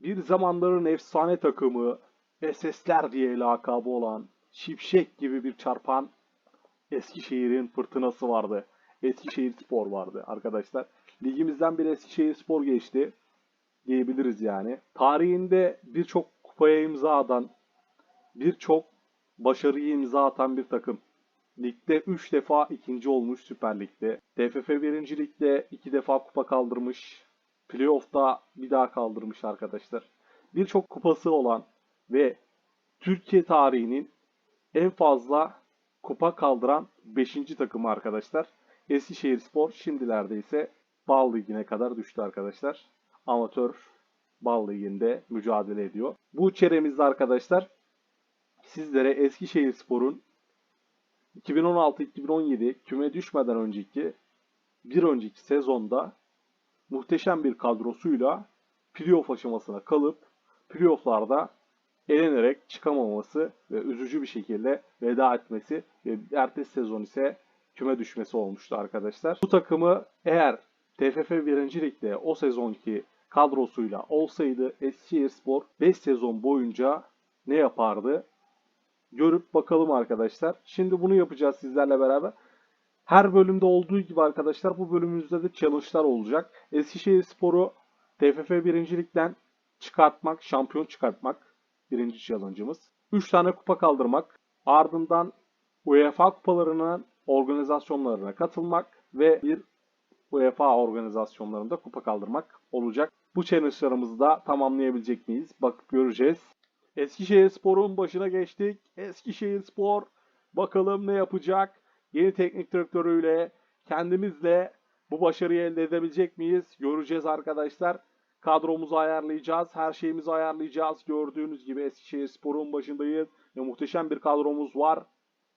bir zamanların efsane takımı SS'ler diye lakabı olan Şipşek gibi bir çarpan Eskişehir'in fırtınası vardı. Eskişehir Spor vardı arkadaşlar. Ligimizden bir Eskişehir Spor geçti diyebiliriz yani. Tarihinde birçok kupaya imza atan, birçok başarıyı imza atan bir takım. Ligde 3 defa ikinci olmuş Süper Lig'de. TFF 1. Lig'de 2 defa kupa kaldırmış. Playoff'ta bir daha kaldırmış arkadaşlar. Birçok kupası olan ve Türkiye tarihinin en fazla kupa kaldıran 5. takımı arkadaşlar. Eskişehir Spor şimdilerde ise Bal Ligi'ne kadar düştü arkadaşlar. Amatör Bal Ligi'nde mücadele ediyor. Bu çeremizde arkadaşlar sizlere Eskişehir Spor'un 2016-2017 küme düşmeden önceki bir önceki sezonda muhteşem bir kadrosuyla playoff aşamasına kalıp playofflarda elenerek çıkamaması ve üzücü bir şekilde veda etmesi ve ertesi sezon ise küme düşmesi olmuştu arkadaşlar. Bu takımı eğer TFF 1. Lig'de o sezonki kadrosuyla olsaydı Eskişehirspor 5 sezon boyunca ne yapardı? Görüp bakalım arkadaşlar. Şimdi bunu yapacağız sizlerle beraber. Her bölümde olduğu gibi arkadaşlar bu bölümümüzde de challenge'lar olacak. Eskişehirspor'u TFF 1. Lig'den çıkartmak, şampiyon çıkartmak birinci challenge'ımız. 3 tane kupa kaldırmak, ardından UEFA kupalarının organizasyonlarına katılmak ve bir UEFA organizasyonlarında kupa kaldırmak olacak. Bu challenge'larımızı da tamamlayabilecek miyiz? Bakıp göreceğiz. Eskişehirspor'un başına geçtik. Eskişehirspor bakalım ne yapacak? Yeni teknik direktörüyle kendimizle bu başarıyı elde edebilecek miyiz? Göreceğiz arkadaşlar. Kadromuzu ayarlayacağız. Her şeyimizi ayarlayacağız. Gördüğünüz gibi Eskişehirspor'un başındayız. Ve muhteşem bir kadromuz var.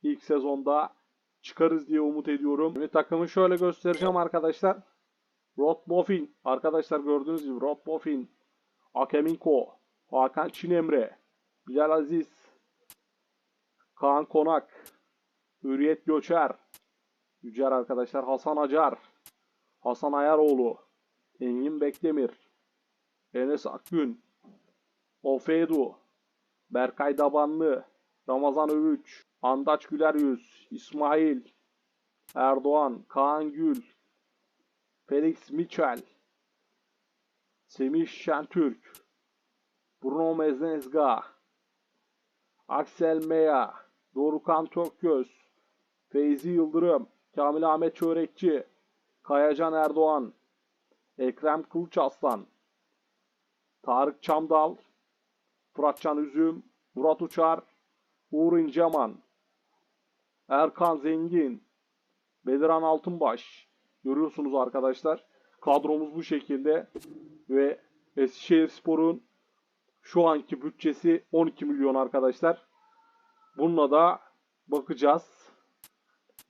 İlk sezonda çıkarız diye umut ediyorum. Şimdi takımı şöyle göstereceğim arkadaşlar. Rod Boffin. Arkadaşlar gördüğünüz gibi Rod Boffin. Akeminko. Hakan Çinemre. Bilal Aziz. Kaan Konak. Hürriyet Göçer. Yücer arkadaşlar. Hasan Acar. Hasan Ayaroğlu. Engin Bekdemir. Enes Akgün. Ofedu. Berkay Dabanlı. Ramazan Övüç. Andaç Güler Yüz. İsmail. Erdoğan. Kaan Gül. Felix Michel. Semih Şentürk. Bruno Meznezga. Aksel Meya. Dorukan Tökgöz. Feyzi Yıldırım. Kamil Ahmet Çörekçi. Kayacan Erdoğan. Ekrem Kılıçaslan. Tarık Çamdal. Fıratcan Üzüm. Murat Uçar. Uğur İnceman. Erkan Zengin. Beliran Altınbaş. Görüyorsunuz arkadaşlar. Kadromuz bu şekilde. Ve Eskişehirspor'un şu anki bütçesi 12 milyon arkadaşlar. Bununla da bakacağız.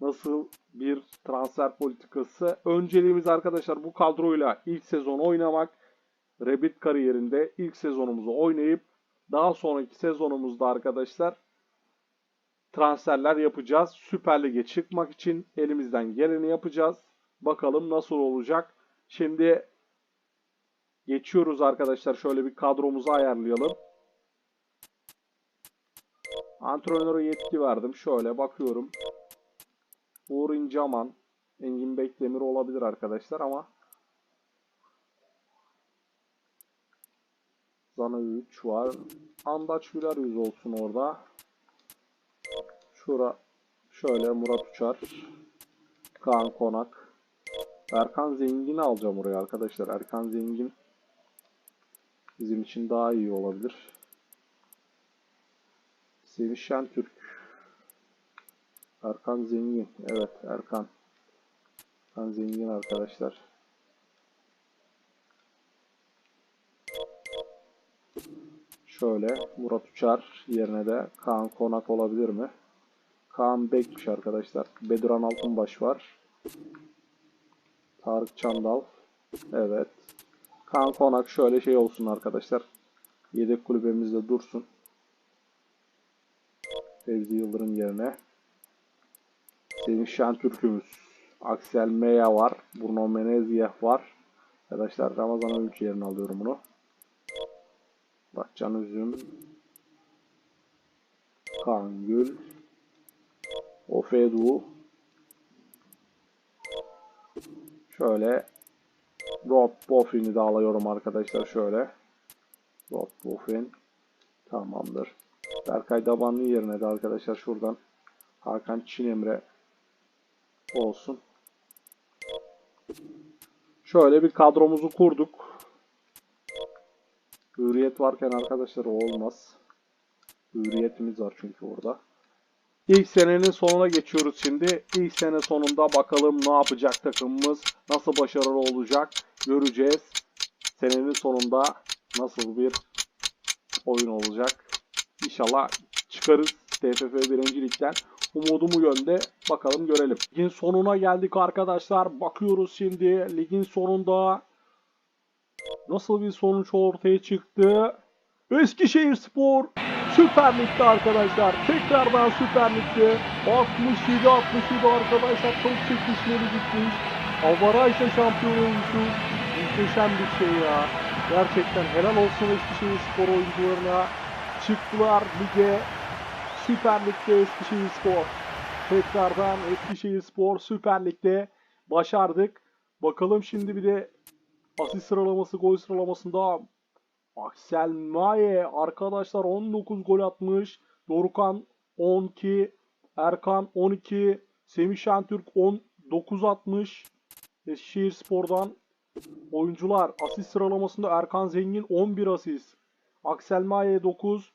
Nasıl bir transfer politikası. Önceliğimiz arkadaşlar bu kadroyla ilk sezon oynamak. Rebit kariyerinde ilk sezonumuzu oynayıp daha sonraki sezonumuzda arkadaşlar transferler yapacağız. Süper Lig'e çıkmak için elimizden geleni yapacağız. Bakalım nasıl olacak. Şimdi geçiyoruz arkadaşlar. Şöyle bir kadromuzu ayarlayalım. Antrenöre yetki verdim. Şöyle bakıyorum. Uğur İncaman, Engin Bekdemir olabilir arkadaşlar ama Zana 3 var. Andaç Güler yüz olsun orada. Şura şöyle Murat Uçar. Kaan Konak. Erkan Zengin'i alacağım oraya arkadaşlar. Erkan Zengin bizim için daha iyi olabilir. Semih Şentürk. Erkan Zengin. Evet Erkan. Erkan Zengin arkadaşlar. Şöyle Murat Uçar yerine de Kaan Konak olabilir mi? Kaan Bekmiş arkadaşlar. Beduran Altınbaş var. Tarık Çandal. Evet. Kaan Konak şöyle şey olsun arkadaşlar. Yedek kulübemizde dursun. Fevzi Yıldırım yerine. Semih Şentürk'ümüz. Aksel Meya var. Bruno Meneziyeh var. Arkadaşlar Ramazan Övüç yerine alıyorum bunu. Muratcan Üzüm. Kaan Gül. Ofedu. Şöyle Rob Boffin'i de alıyorum arkadaşlar şöyle. Rob Boffin. Tamamdır. Berkay Dabanlı yerine de arkadaşlar şuradan Hakan Çinemre olsun. Şöyle bir kadromuzu kurduk. Hürriyet varken arkadaşlar olmaz. Hürriyetimiz var çünkü orada. İlk senenin sonuna geçiyoruz şimdi. İlk sene sonunda bakalım ne yapacak takımımız, nasıl başarılı olacak göreceğiz. Senenin sonunda nasıl bir oyun olacak. İnşallah çıkarız TFF 1. Lig'den. Umudum bu yönde. Bakalım görelim. Ligin sonuna geldik arkadaşlar. Bakıyoruz şimdi ligin sonunda nasıl bir sonuç ortaya çıktı. Eskişehir Spor Süper Lig'de arkadaşlar. Tekrardan Süper Lig'de 67-67 arkadaşlar. Çok çekişmeli gitmiş. Avarajla şampiyon olmuşu. Muhteşem bir şey ya. Gerçekten helal olsun Eskişehir Spor oyuncularına. Çıktılar lige. Süper Lig'de Eskişehir Spor. Tekrardan Eskişehir Spor Süper Lig'de başardık. Bakalım şimdi bir de asist sıralaması, gol sıralamasında Axel Maye arkadaşlar 19 gol atmış. Dorukan 12, Erkan 12, Semih Şentürk 19 atmış. Eskişehir Spor'dan oyuncular asist sıralamasında Erkan Zengin 11 asist. Axel Maye 9,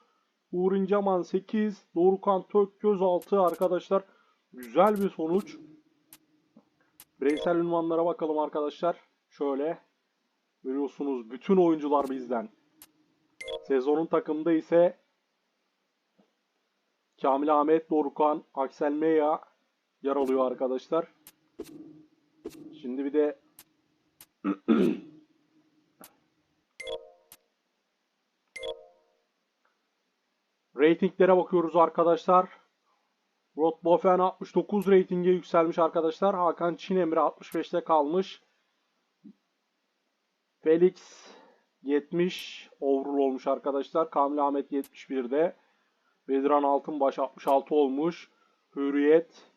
Uğur İnceman 8, Dorukan Tökgöz 6 arkadaşlar. Güzel bir sonuç. Bireysel ünvanlara bakalım arkadaşlar. Şöyle görüyorsunuz bütün oyuncular bizden. Sezonun takımda ise Kamil Ahmet, Dorukan, Aksel Meya yer alıyor arkadaşlar. Şimdi bir de Ratinglere bakıyoruz arkadaşlar. Rotbofen 69 reytinge yükselmiş arkadaşlar. Hakan Çinemre 65'te kalmış. Felix 70 overall olmuş arkadaşlar. Kamil Ahmet 71'de. Bedran Altınbaş 66 olmuş. Hürriyet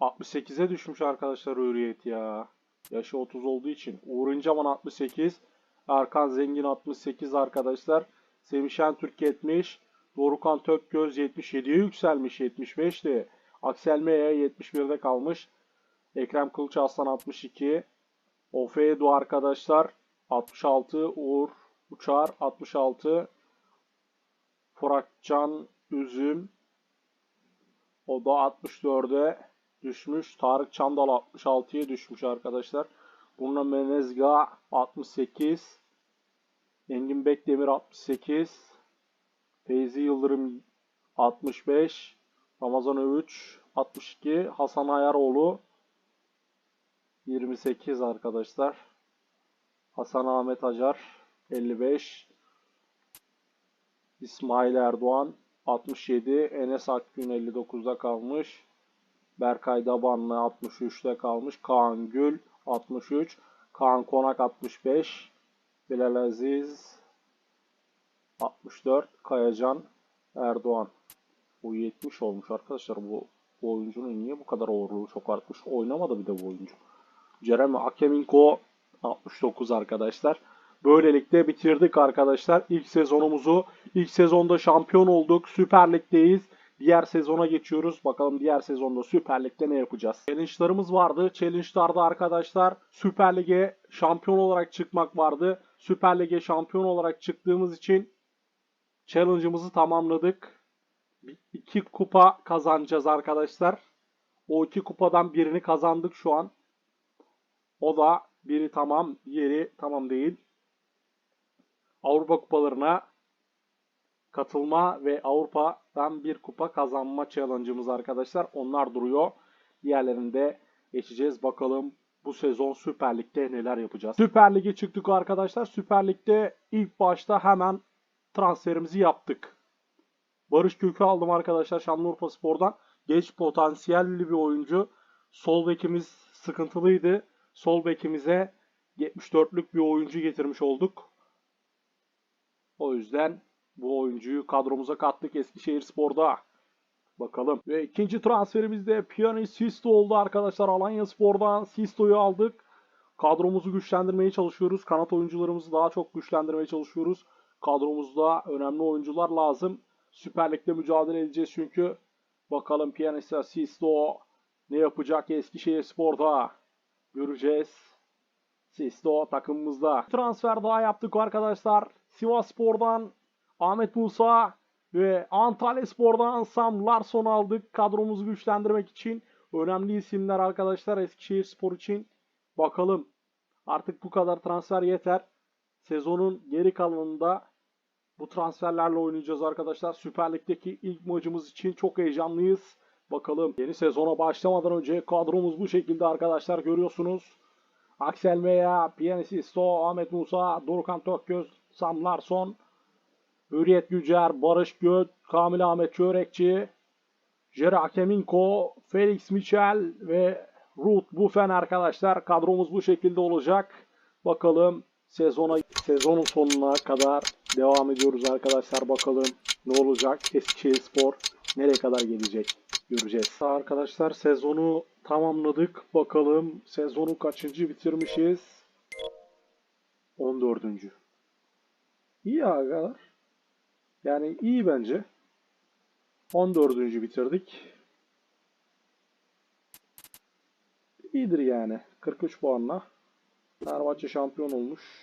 68'e düşmüş arkadaşlar Hürriyet ya. Yaşı 30 olduğu için. Uğur İnceman 68. Erkan Zengin 68 arkadaşlar. Semih Şentürk 70. Dorukan Tökgöz 77'ye yükselmiş 75'ti. Aksel Meya 71'de kalmış. Ekrem Kılıç Aslan 62. Ofedu arkadaşlar 66. Uğur Uçar 66. Fıratcan Üzüm o da 64'e düşmüş. Tarık Çandal 66'ya düşmüş arkadaşlar. Bununla Menezga 68. Engin Bekdemir 68. Feyzi Yıldırım 65. Ramazan Övüç 62. Hasan Ayaroğlu 28 arkadaşlar. Hasan Ahmet Acar 55. İsmail Erdoğan 67. Enes Akgün 59'da kalmış. Berkay Dabanlı 63'te kalmış. Kaan Gül 63. Kaan Konak 65. Bilal Aziz 64. Kayacan Erdoğan. Bu 70 olmuş arkadaşlar. Bu, bu oyuncunun niye bu kadar ağırlığı çok artmış? Oynamadı bir de bu oyuncu. Jeremy Akeminko 69 arkadaşlar. Böylelikle bitirdik arkadaşlar. İlk sezonumuzu. İlk sezonda şampiyon olduk. Süper Lig'deyiz. Diğer sezona geçiyoruz. Bakalım diğer sezonda Süper Lig'de ne yapacağız? Challenge'larımız vardı. Challenge'larda arkadaşlar Süper Lig'e şampiyon olarak çıkmak vardı. Süper Lig'e şampiyon olarak çıktığımız için challenge'ımızı tamamladık. İki kupa kazanacağız arkadaşlar. O iki kupadan birini kazandık şu an. O da biri tamam, diğeri tamam değil. Avrupa kupalarına katılma ve Avrupa'dan bir kupa kazanma challenge'ımız arkadaşlar. Onlar duruyor. Diğerlerinde geçeceğiz. Bakalım bu sezon Süper Lig'de neler yapacağız. Süper Lig'e çıktık arkadaşlar. Süper Lig'de ilk başta hemen transferimizi yaptık. Barış Kök'ü aldım arkadaşlar Şanlıurfa Spor'dan. Geç potansiyelli bir oyuncu. Sol bekimiz sıkıntılıydı. Sol bekimize 74'lük bir oyuncu getirmiş olduk. O yüzden bu oyuncuyu kadromuza kattık Eskişehir Spor'da. Bakalım. Ve ikinci transferimizde Piyani Sisto oldu arkadaşlar. Alanya Spor'dan Sisto'yu aldık. Kadromuzu güçlendirmeye çalışıyoruz. Kanat oyuncularımızı daha çok güçlendirmeye çalışıyoruz. Kadromuzda önemli oyuncular lazım. Süper Lig'de mücadele edeceğiz çünkü. Bakalım Piyanista Sisto ne yapacak Eskişehir Spor'da. Göreceğiz. Sisto takımımızda. Transfer daha yaptık arkadaşlar. Sivas Spor'dan Ahmet Musa ve Antalya Spor'dan Sam Larsson aldık. Kadromuzu güçlendirmek için. Önemli isimler arkadaşlar Eskişehir Spor için. Bakalım. Artık bu kadar transfer yeter. Sezonun geri kalanında bu transferlerle oynayacağız arkadaşlar. Süper Lig'deki ilk maçımız için çok heyecanlıyız. Bakalım yeni sezona başlamadan önce kadromuz bu şekilde arkadaşlar görüyorsunuz. Axel Meya, Pianisisto, Ahmet Musa, Dorukhan Tökgöz, Sam Larsson, Hürriyet Gücer, Barış Göt, Kamil Ahmet Çörekçi, Jere Akeminko, Felix Michel ve Ruth Buffen arkadaşlar. Kadromuz bu şekilde olacak. Bakalım sezona sezonun sonuna kadar devam ediyoruz arkadaşlar. Bakalım ne olacak? Eskişehir Spor nereye kadar gelecek? Göreceğiz. Arkadaşlar sezonu tamamladık. Bakalım sezonu kaçıncı bitirmişiz? 14. İyi arkadaşlar. Yani iyi bence. 14. bitirdik. İyidir yani. 43 puanla. Fenerbahçe şampiyon olmuş.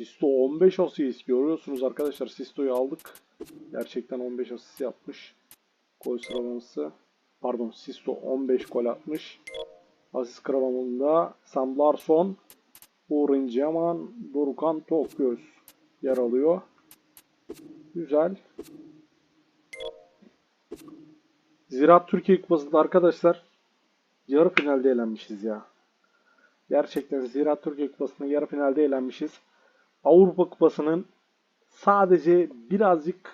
Sisto 15 asist görüyorsunuz arkadaşlar. Sisto'yu aldık. Gerçekten 15 asist yapmış. Gol sıralaması. Pardon Sisto 15 gol atmış. Asist sıralamında Sam Larsson, Uğur İnceman, Dorukhan Tokgöz yer alıyor. Güzel. Ziraat Türkiye Kupası'nda arkadaşlar yarı finalde elenmişiz ya. Gerçekten Ziraat Türkiye Kupası'nda yarı finalde elenmişiz. Avrupa Kupası'nın sadece birazcık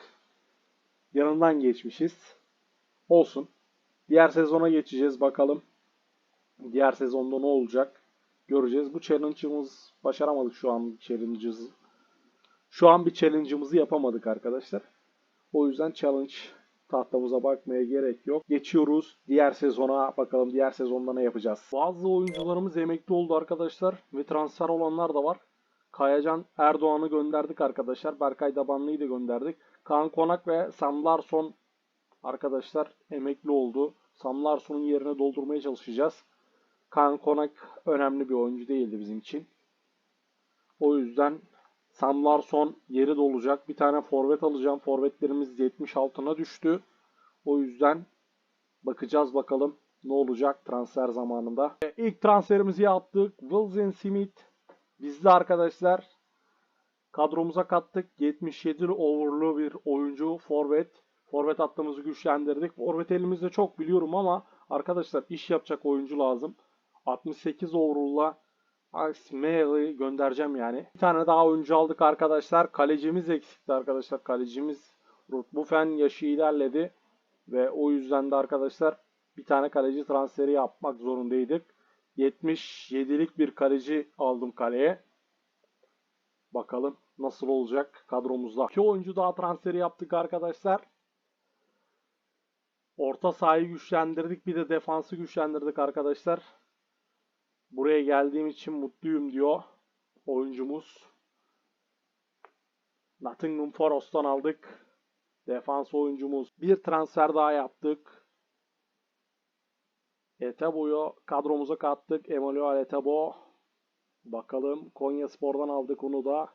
yanından geçmişiz. Olsun. Diğer sezona geçeceğiz bakalım. Diğer sezonda ne olacak? Göreceğiz. Bu challenge'ımız başaramadık şu an challenge'ımızı. Şu an bir challenge'ımızı yapamadık arkadaşlar. O yüzden challenge tahtamıza bakmaya gerek yok. Geçiyoruz diğer sezona. Bakalım diğer sezonda ne yapacağız. Bazı oyuncularımız emekli oldu arkadaşlar ve transfer olanlar da var. Kayacan Erdoğan'ı gönderdik arkadaşlar. Berkay Dabanlı'yı da gönderdik. Kaan Konak ve Sam Larsson arkadaşlar emekli oldu. Sam Larsson'un yerine doldurmaya çalışacağız. Kaan Konak önemli bir oyuncu değildi bizim için. O yüzden Sam Larsson yeri dolacak. Bir tane forvet alacağım. Forvetlerimiz 76'na düştü. O yüzden bakacağız bakalım ne olacak transfer zamanında. İlk transferimizi yaptık. Wilson Smith bizde arkadaşlar. Kadromuza kattık. 77 over'lu bir oyuncu forvet. Forvet hattımızı güçlendirdik. Forvet elimizde çok biliyorum ama arkadaşlar iş yapacak oyuncu lazım. 68 overall'la Mail'i göndereceğim yani. Bir tane daha oyuncu aldık arkadaşlar. Kalecimiz eksikti arkadaşlar. Kalecimiz Ruth Buffen yaşı ilerledi. Ve o yüzden de arkadaşlar bir tane kaleci transferi yapmak zorundaydık. 77'lik bir kaleci aldım kaleye. Bakalım nasıl olacak kadromuzda. İki oyuncu daha transferi yaptık arkadaşlar. Orta sahayı güçlendirdik. Bir de defansı güçlendirdik arkadaşlar. Buraya geldiğim için mutluyum diyor oyuncumuz. Nottingham Forest'tan aldık. Defans oyuncumuz. Bir transfer daha yaptık. Etebo'yu kadromuza kattık. Emmanuel Etebo. Bakalım Konya Spor'dan aldık onu da.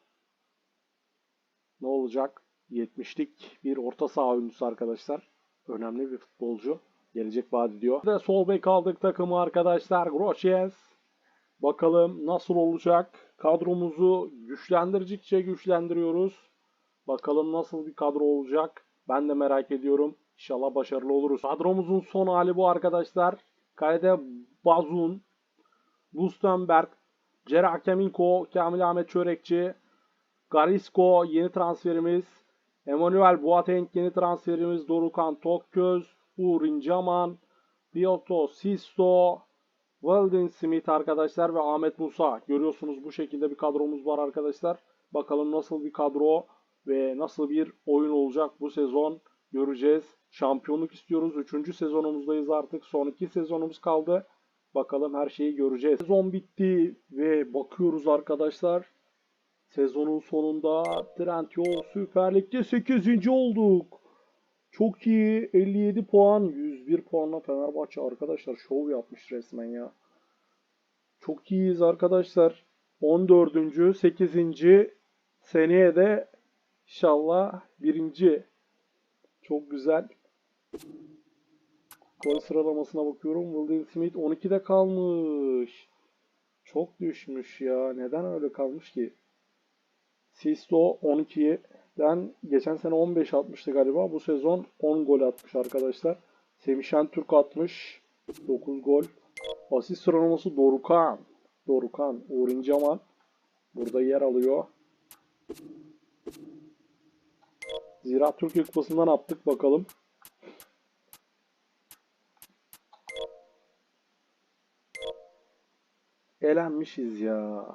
Ne olacak? 70'lik bir orta saha oyuncusu arkadaşlar. Önemli bir futbolcu. Gelecek vaat ediyor. Ve sol bek aldık takımı arkadaşlar. Groşes. Bakalım nasıl olacak? Kadromuzu güçlendirdikçe güçlendiriyoruz. Bakalım nasıl bir kadro olacak? Ben de merak ediyorum. İnşallah başarılı oluruz. Kadromuzun son hali bu arkadaşlar. Kalede Bazun, Lustenberg, Cerrah Keminko, Kamil Ahmet Çörekçi, Garisco yeni transferimiz, Emmanuel Boateng yeni transferimiz, Dorukhan Tokköz, Uğur İncaman, Piotr Sisto, Weldon Smith arkadaşlar ve Ahmet Musa. Görüyorsunuz bu şekilde bir kadromuz var arkadaşlar. Bakalım nasıl bir kadro ve nasıl bir oyun olacak bu sezon göreceğiz. Şampiyonluk istiyoruz. Üçüncü sezonumuzdayız artık. Son iki sezonumuz kaldı. Bakalım her şeyi göreceğiz. Sezon bitti ve bakıyoruz arkadaşlar. Sezonun sonunda Trendyol Süper Lig'de 8. olduk. Çok iyi. 57 puan. 101 puanla Fenerbahçe arkadaşlar şov yapmış resmen ya. Çok iyiyiz arkadaşlar. 14. 8. seneye de inşallah birinci. Çok güzel. Gol sıralamasına bakıyorum. Wilden Smith 12'de kalmış. Çok düşmüş ya. Neden öyle kalmış ki? Sisto 12'den geçen sene 15 atmıştı galiba. Bu sezon 10 gol atmış arkadaşlar. Semih Şentürk atmış. 9 gol. Asist sıralaması Dorukan. Dorukan. Uğur İnceman. Burada yer alıyor. Zira Türkiye Kupası'ndan attık bakalım. Elenmişiz ya.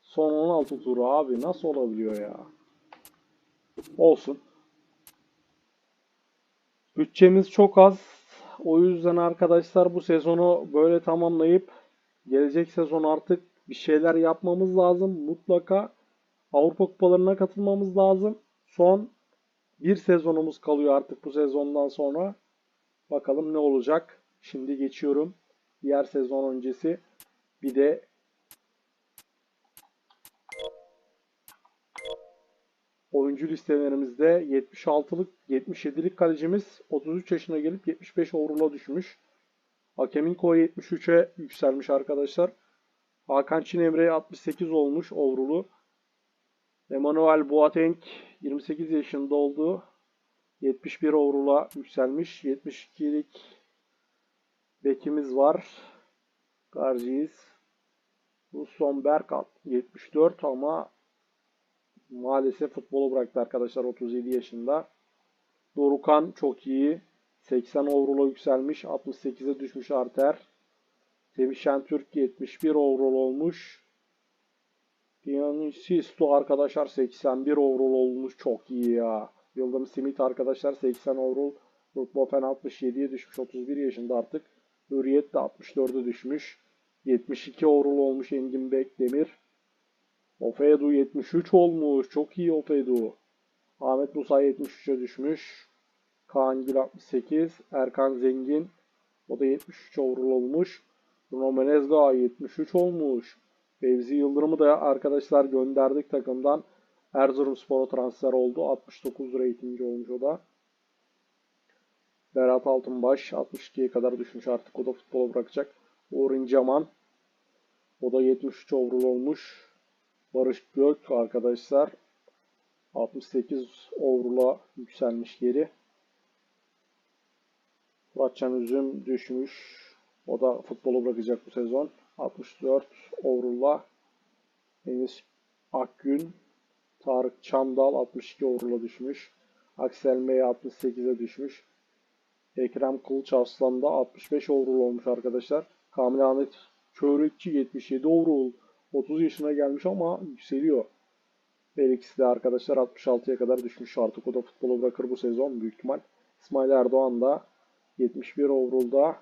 Son 16 turu abi nasıl olabiliyor ya? Olsun. Bütçemiz çok az. O yüzden arkadaşlar bu sezonu böyle tamamlayıp gelecek sezon artık bir şeyler yapmamız lazım. Mutlaka Avrupa Kupalarına katılmamız lazım. Son bir sezonumuz kalıyor artık bu sezondan sonra. Bakalım ne olacak. Şimdi geçiyorum. Diğer sezon öncesi. Bir de oyuncu listelerimizde 76'lık 77'lik kalecimiz 33 yaşına gelip 75 overall'a düşmüş. Hakemin koyu 73'e yükselmiş arkadaşlar. Hakan Çinemre 68 olmuş overall'u. Emmanuel Boateng 28 yaşında oldu. 71 overall'a yükselmiş. 72'lik bekimiz var. Garciz. Russon Berkat 74 ama maalesef futbolu bıraktı arkadaşlar 37 yaşında. Dorukan çok iyi. 80 overall'a yükselmiş. 68'e düşmüş Arter. Semih Şentürk 71 overall olmuş. Sisto arkadaşlar 81 overall olmuş. Çok iyi ya. Yıldırım Simit arkadaşlar 80 overall. Rutbofen 67'ye düşmüş. 31 yaşında artık. Hürriyet de 64'e düşmüş. 72 overall olmuş Engin Bekdemir. Ofedu 73 olmuş. Çok iyi Ofedu. Ahmet Musa 73'e düşmüş. Kaan Gül 68. Erkan Zengin. O da 73 overall olmuş. Bruno Menezga 73 olmuş. Fevzi Yıldırım'ı da arkadaşlar gönderdik takımdan. Erzurumspor'a transfer oldu. 69 ratingi olmuş o da. Berat Altınbaş 62'ye kadar düşmüş artık. O da futbolu bırakacak. Uğur İnceman. O da 73 overall olmuş. Barış Gök arkadaşlar 68 overall'a yükselmiş geri. Muratcan Üzüm düşmüş. O da futbolu bırakacak bu sezon. 64 overall'la Enis Akgün, Tarık Çamdal 62 overall'a düşmüş. Aksel Mey 68'e düşmüş. Ekrem Kılıç Aslan da 65 overall olmuş arkadaşlar. Kamil Ahmet Çörekçi 77 overall. 30 yaşına gelmiş ama yükseliyor. Her ikisi de arkadaşlar 66'ya kadar düşmüş artık. O da futbolu bırakır bu sezon büyük ihtimal. İsmail Erdoğan da 71 overall'da.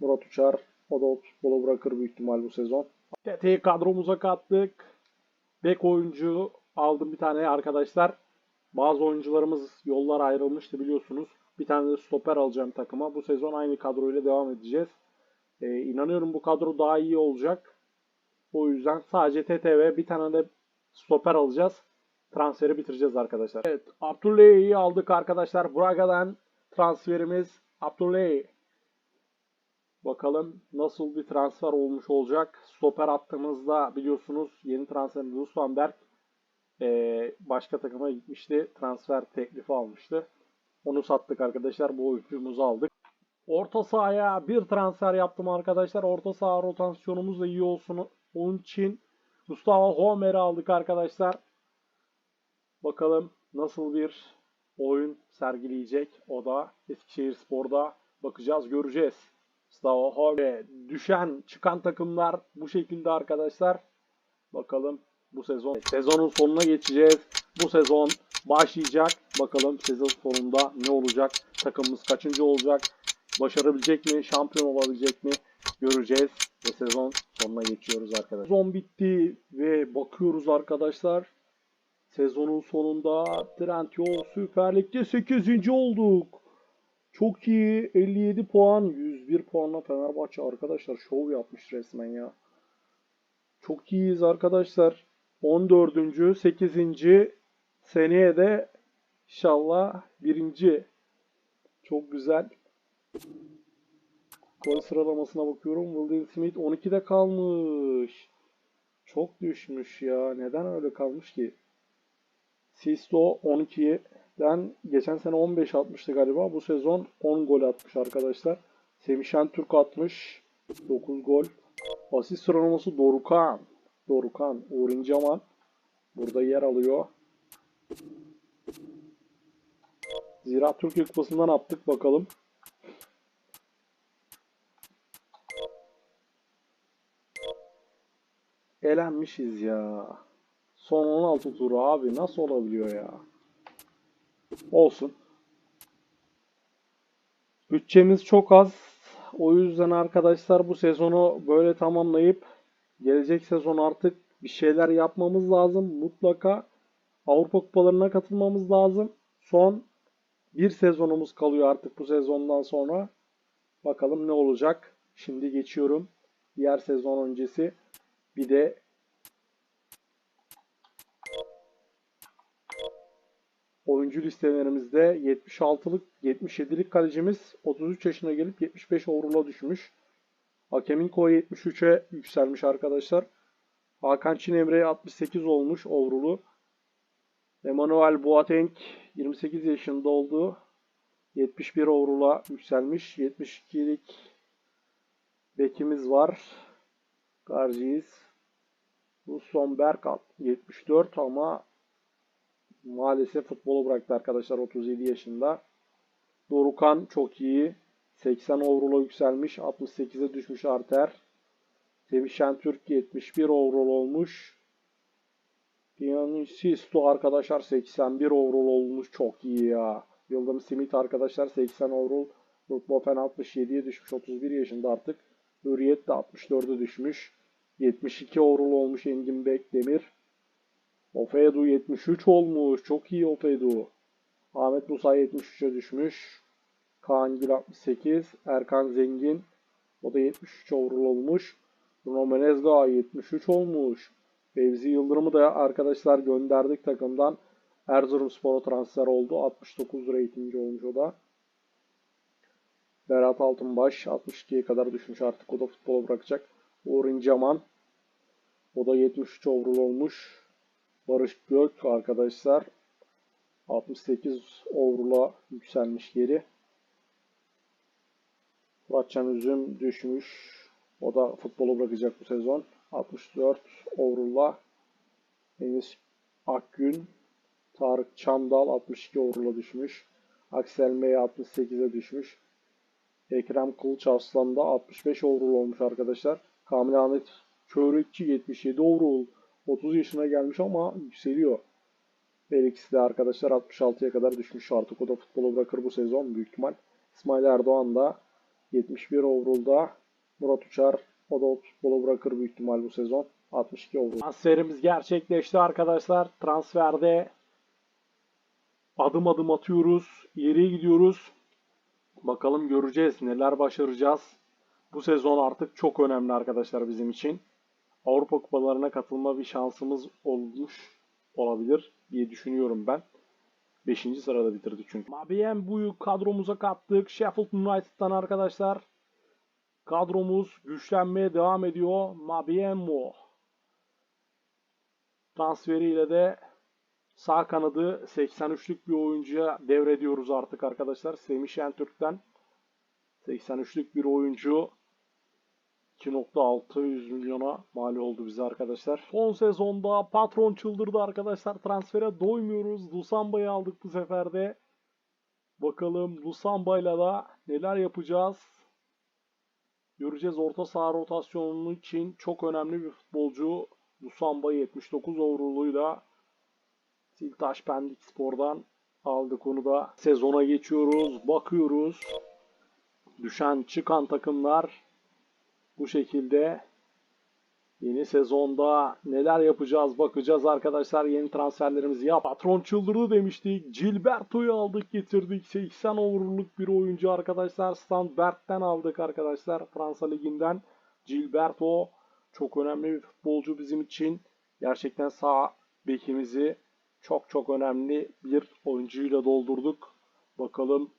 Murat Uçar o da futbolu bırakır büyük ihtimal bu sezon. TT kadromuza kattık. Bek oyuncu aldım bir tane arkadaşlar. Bazı oyuncularımız yollar ayrılmıştı biliyorsunuz. Bir tane de stoper alacağım takıma. Bu sezon aynı kadroyla devam edeceğiz. Ee, inanıyorum bu kadro daha iyi olacak. O yüzden sadece TTV bir tane de stoper alacağız. Transferi bitireceğiz arkadaşlar. Evet Abdullah'ı aldık arkadaşlar. Braga'dan transferimiz Abdullah. Bakalım nasıl bir transfer olmuş olacak. Stoper attığımızda biliyorsunuz yeni transferimiz Usmanberg ee, başka takıma gitmişti. Transfer teklifi almıştı. Onu sattık arkadaşlar. Bu oyuncumuzu aldık. Orta sahaya bir transfer yaptım arkadaşlar. Orta saha rotasyonumuz da iyi olsun. Onun için Gustavo Homer'i aldık arkadaşlar. Bakalım nasıl bir oyun sergileyecek. O da Eskişehir Spor'da bakacağız, göreceğiz. Gustavo Homer düşen, çıkan takımlar bu şekilde arkadaşlar. Bakalım bu sezon. Sezonun sonuna geçeceğiz. Bu sezon başlayacak. Bakalım sezon sonunda ne olacak? Takımımız kaçıncı olacak? Başarabilecek mi? Şampiyon olabilecek mi? Göreceğiz. Ve sezon sonuna geçiyoruz arkadaşlar. Sezon bitti ve bakıyoruz arkadaşlar. Sezonun sonunda Trendyol Süper Lig'de 8. olduk. Çok iyi. 57 puan. 101 puanla Fenerbahçe arkadaşlar şov yapmış resmen ya. Çok iyiyiz arkadaşlar. 14. 8. seneye de inşallah birinci. Çok güzel. Gol sıralamasına bakıyorum. Wilden Smith 12'de kalmış. Çok düşmüş ya. Neden öyle kalmış ki? Sisto 12'den geçen sene 15 atmıştı galiba. Bu sezon 10 gol atmış arkadaşlar. Semih Türk atmış. 9 gol. Asist sıralaması Dorukan. Dorukan. Uğur İnceman. Burada yer alıyor. Zira Türkiye Kupası'ndan attık bakalım. Elenmişiz ya. Son 16 turu abi nasıl olabiliyor ya? Olsun. Bütçemiz çok az. O yüzden arkadaşlar bu sezonu böyle tamamlayıp gelecek sezon artık bir şeyler yapmamız lazım. Mutlaka Avrupa Kupalarına katılmamız lazım. Son bir sezonumuz kalıyor artık bu sezondan sonra. Bakalım ne olacak. Şimdi geçiyorum. Diğer sezon öncesi. Bir de oyuncu listelerimizde 76'lık 77'lik kalecimiz 33 yaşına gelip 75 overall'a düşmüş. Hakemin koyu 73'e yükselmiş arkadaşlar. Hakan Çinemre 68 olmuş overall'u. Emmanuel Boateng 28 yaşında oldu. 71 overall'a yükselmiş. 72'lik bekimiz var. Garciz. Russon Berkat 74 ama maalesef futbolu bıraktı arkadaşlar 37 yaşında. Dorukan çok iyi. 80 overall'a yükselmiş. 68'e düşmüş Arter. Semih Şentürk 71 overall olmuş. Sisto arkadaşlar 81 overall olmuş. Çok iyi ya. Yıldırım Simit arkadaşlar 80 overall. Rutbofen 67'ye düşmüş. 31 yaşında artık. Hürriyet de 64'e düşmüş. 72 overall olmuş Engin Bekdemir. Ofedu 73 olmuş. Çok iyi Ofedu. Ahmet Musa 73'e düşmüş. Kaan Gül 68. Erkan Zengin. O da 73 overall olmuş. Bruno Menezga 73 olmuş. Fevzi Yıldırım'ı da arkadaşlar gönderdik takımdan. Erzurumspor'a transfer oldu. 69 ratingi olmuş o da. Berat Altınbaş 62'ye kadar düşmüş artık. O da futbola bırakacak. Uğur İnceman. O da 73 overall olmuş. Barış Gök arkadaşlar 68 overall'a yükselmiş geri. Muratcan Üzüm düşmüş. O da futbolu bırakacak bu sezon. 64 overall'la Enis Akgün, Tarık Çamdal 62 overall'a düşmüş. Aksel Mey 68'e düşmüş. Ekrem Kılıç Aslan da 65 overall olmuş arkadaşlar. Kamil Ahmet Çörekçi 77 overall. 30 yaşına gelmiş ama yükseliyor. Felix de arkadaşlar 66'ya kadar düşmüş artık. O da futbolu bırakır bu sezon büyük ihtimal. İsmail Erdoğan da 71 overall'da. Murat Uçar o da futbolu bırakır büyük ihtimal bu sezon. 62 overall. Transferimiz gerçekleşti arkadaşlar. Transferde adım adım atıyoruz. İleriye gidiyoruz. Bakalım göreceğiz. Neler başaracağız. Bu sezon artık çok önemli arkadaşlar bizim için. Avrupa kupalarına katılma bir şansımız olmuş olabilir diye düşünüyorum ben. 5. sırada bitirdik çünkü. Mabien Buyu kadromuza kattık. Sheffield United'dan arkadaşlar. Kadromuz güçlenmeye devam ediyor. Mabiemo transferiyle de sağ kanadı 83'lük bir oyuncuya devrediyoruz artık arkadaşlar. Semih Şentürk'ten 83'lük bir oyuncu 2.600 milyona mal oldu bize arkadaşlar. Son sezonda patron çıldırdı arkadaşlar. Transfere doymuyoruz. Lusamba'yı aldık bu sefer de. Bakalım Lusamba'yla da neler yapacağız. Göreceğiz orta saha rotasyonu için çok önemli bir futbolcu. Dusamba 79 overall'uyla Siltaş Pendik Spor'dan aldık onu da. Sezona geçiyoruz. Bakıyoruz. Düşen çıkan takımlar bu şekilde Yeni sezonda neler yapacağız bakacağız arkadaşlar. Yeni transferlerimizi yap. Patron çıldırdı demiştik. Gilberto'yu aldık getirdik. 80 over'luk bir oyuncu arkadaşlar. Standbert'ten aldık arkadaşlar. Fransa Ligi'nden. Gilberto çok önemli bir futbolcu bizim için. Gerçekten sağ bekimizi çok çok önemli bir oyuncuyla doldurduk. Bakalım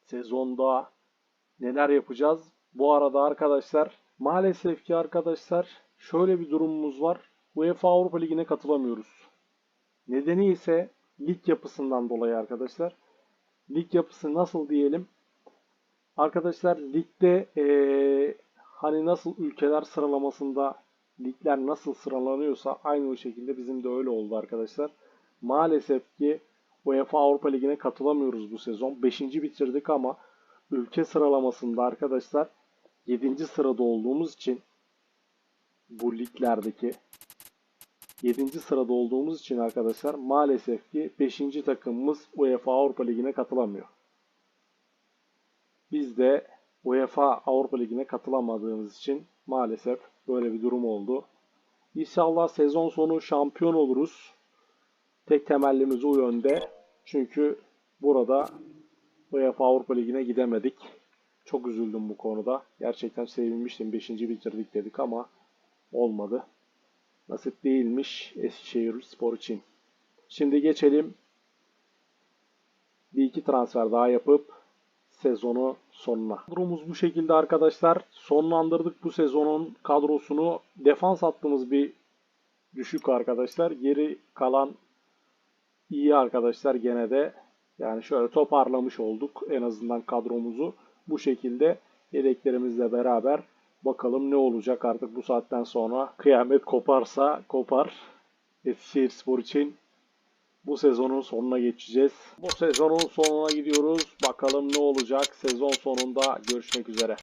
sezonda neler yapacağız. Bu arada arkadaşlar maalesef ki arkadaşlar şöyle bir durumumuz var. UEFA Avrupa Ligi'ne katılamıyoruz. Nedeni ise lig yapısından dolayı arkadaşlar. Lig yapısı nasıl diyelim? Arkadaşlar ligde eee, hani nasıl ülkeler sıralamasında ligler nasıl sıralanıyorsa aynı o şekilde bizim de öyle oldu arkadaşlar. Maalesef ki UEFA Avrupa Ligi'ne katılamıyoruz bu sezon. 5. bitirdik ama ülke sıralamasında arkadaşlar 7. sırada olduğumuz için bu liglerdeki 7. sırada olduğumuz için arkadaşlar maalesef ki 5. takımımız UEFA Avrupa Ligi'ne katılamıyor. Biz de UEFA Avrupa Ligi'ne katılamadığımız için maalesef böyle bir durum oldu. İnşallah sezon sonu şampiyon oluruz. Tek temellimiz o yönde. Çünkü burada UEFA Avrupa Ligi'ne gidemedik. Çok üzüldüm bu konuda. Gerçekten sevinmiştim. 5. bitirdik dedik ama olmadı. Nasip değilmiş Eskişehir Spor için. Şimdi geçelim. Bir iki transfer daha yapıp sezonu sonuna. Kadromuz bu şekilde arkadaşlar. Sonlandırdık bu sezonun kadrosunu. Defans hattımız bir düşük arkadaşlar. Geri kalan iyi arkadaşlar gene de. Yani şöyle toparlamış olduk en azından kadromuzu. Bu şekilde yedeklerimizle beraber bakalım ne olacak artık bu saatten sonra. Kıyamet koparsa kopar. Eskişehir Spor için bu sezonun sonuna geçeceğiz. Bu sezonun sonuna gidiyoruz. Bakalım ne olacak. Sezon sonunda görüşmek üzere.